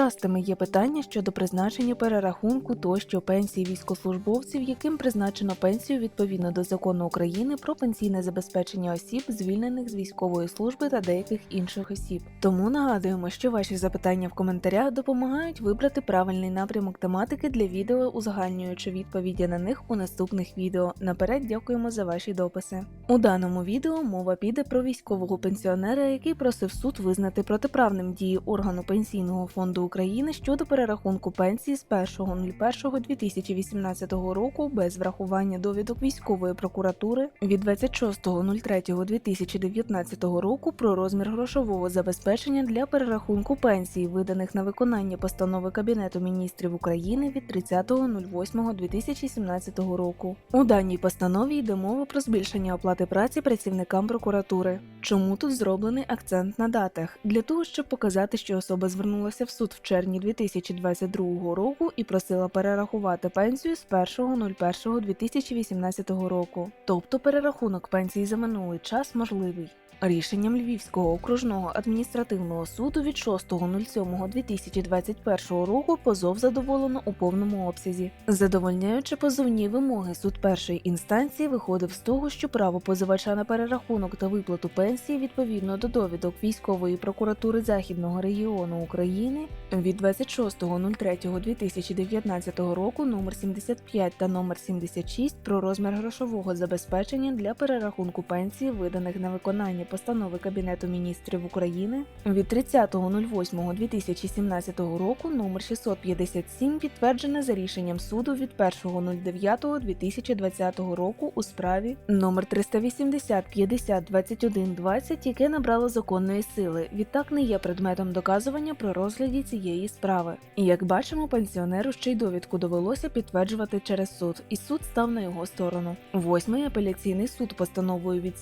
Частими є питання щодо призначення перерахунку тощо пенсій військовослужбовців, яким призначено пенсію відповідно до закону України про пенсійне забезпечення осіб, звільнених з військової служби та деяких інших осіб. Тому нагадуємо, що ваші запитання в коментарях допомагають вибрати правильний напрямок тематики для відео, узагальнюючи відповіді на них у наступних відео. Наперед дякуємо за ваші дописи. У даному відео мова піде про військового пенсіонера, який просив суд визнати протиправним дії органу пенсійного фонду України щодо перерахунку пенсії з 1.01.2018 року без врахування довідок військової прокуратури від 26.03.2019 року про розмір грошового забезпечення для перерахунку пенсій, виданих на виконання постанови Кабінету міністрів України від 30.08.2017 року. У даній постанові йде мова про збільшення оплати праці працівникам прокуратури. Чому тут зроблений акцент на датах? Для того, щоб показати, що особа звернулася в суд в червні 2022 року і просила перерахувати пенсію з 1.01.2018 року. Тобто перерахунок пенсії за минулий час можливий. Рішенням Львівського окружного адміністративного суду від 6.07.2021 року позов задоволено у повному обсязі. Задовольняючи позовні вимоги, суд першої інстанції виходив з того, що право позивача на перерахунок та виплату пенсії відповідно до довідок військової прокуратури Західного регіону України від 26.03.2019 року номер 75 та номер 76 про розмір грошового забезпечення для перерахунку пенсії, виданих на виконання постанови Кабінету міністрів України від 30.08.2017 року номер 657 підтверджене за рішенням суду від 1.09.2020 року у справі номер 380 50 21 20, яке набрало законної сили. Відтак не є предметом доказування при розгляді цієї справи. І як бачимо, пенсіонеру ще й довідку довелося підтверджувати через суд, і суд став на його сторону. Восьмий апеляційний суд постановою від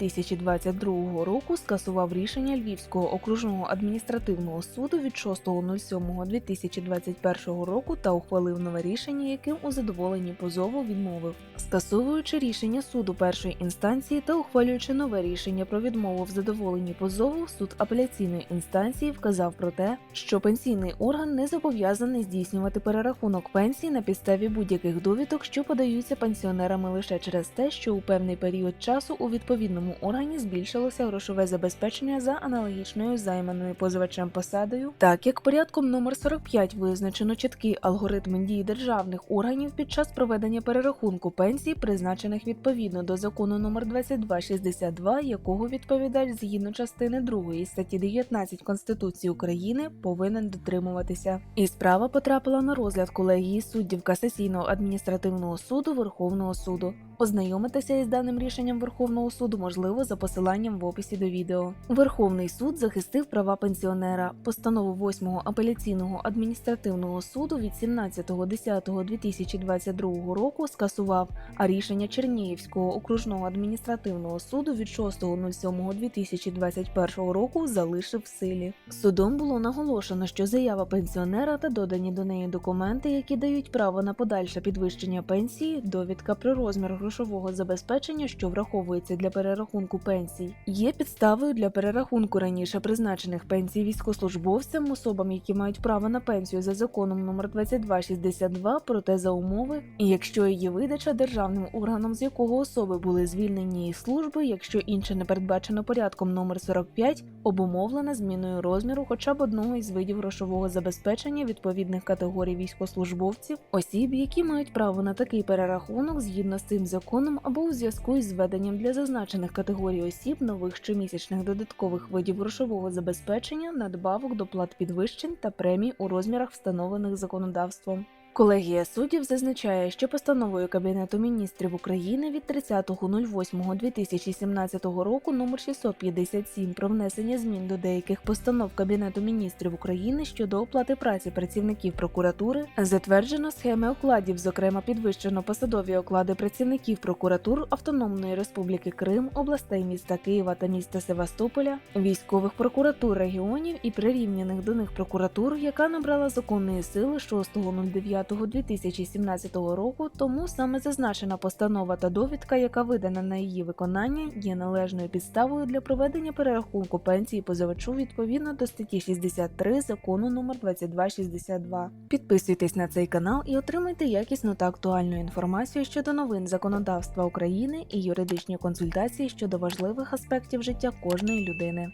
17.10.2022 року скасував рішення Львівського окружного адміністративного суду від 6.07.2021 року та ухвалив нове рішення, яким у задоволенні позову відмовив, скасовуючи рішення суду першої інстанції та ухвалюючи нове рішення про відмову в задоволенні позову, суд апеляційної інстанції вказав про те, що пенсійний орган не зобов'язаний здійснювати перерахунок пенсії на підставі будь-яких довідок, що подаються пенсіонерами лише через те, що у певний період часу у відповідному органі збільшилося грошове забезпечення за аналогічною займаною позивачем посадою, так як порядком номер 45 визначено чіткий алгоритм дій державних органів під час проведення перерахунку пенсій, призначених відповідно до закону номер 2262, якого відповідач згідно частини 2 статті 19 Конституції України повинен дотримуватися. І справа потрапила на розгляд колегії суддів касаційного адміністративного суду Верховного суду. Ознайомитися із даним рішенням Верховного суду можливо за посиланням в описі до відео. Верховний суд захистив права пенсіонера. Постанову 8-го апеляційного адміністративного суду від 17.10.2022 року скасував, а рішення Чернігівського окружного адміністративного суду від 6.07.2021 року залишив в силі. Судом було наголошено, що заява пенсіонера та додані до неї документи, які дають право на подальше підвищення пенсії, довідка про розмір грошового забезпечення, що враховується для перерахунку пенсій, є підставою для перерахунку раніше призначених пенсій військовослужбовцям, особам, які мають право на пенсію за законом номер 2262, проте за умови, і якщо її видача державним органом, з якого особи були звільнені із служби, якщо інше не передбачено порядком номер 45, обумовлена зміною розміру хоча б одного із видів грошового забезпечення відповідних категорій військовослужбовців, осіб, які мають право на такий перерахунок згідно з цим законом або у зв'язку із введенням для зазначених категорій осіб нових щомісячних додаткових видів грошового забезпечення, надбавок до плат підвищень та премій у розмірах, встановлених законодавством. Колегія суддів зазначає, що постановою Кабінету міністрів України від 30.08.2017 року номер 657 про внесення змін до деяких постанов Кабінету міністрів України щодо оплати праці працівників прокуратури затверджено схеми окладів, зокрема підвищено посадові оклади працівників прокуратур Автономної Республіки Крим, областей міста Києва та міста Севастополя, військових прокуратур регіонів і прирівняних до них прокуратур, яка набрала законної сили 6.09 2017 року, тому саме зазначена постанова та довідка, яка видана на її виконання, є належною підставою для проведення перерахунку пенсії позивачу відповідно до статті 63 закону номер 2262. Підписуйтесь на цей канал і отримайте якісну та актуальну інформацію щодо новин законодавства України і юридичні консультації щодо важливих аспектів життя кожної людини.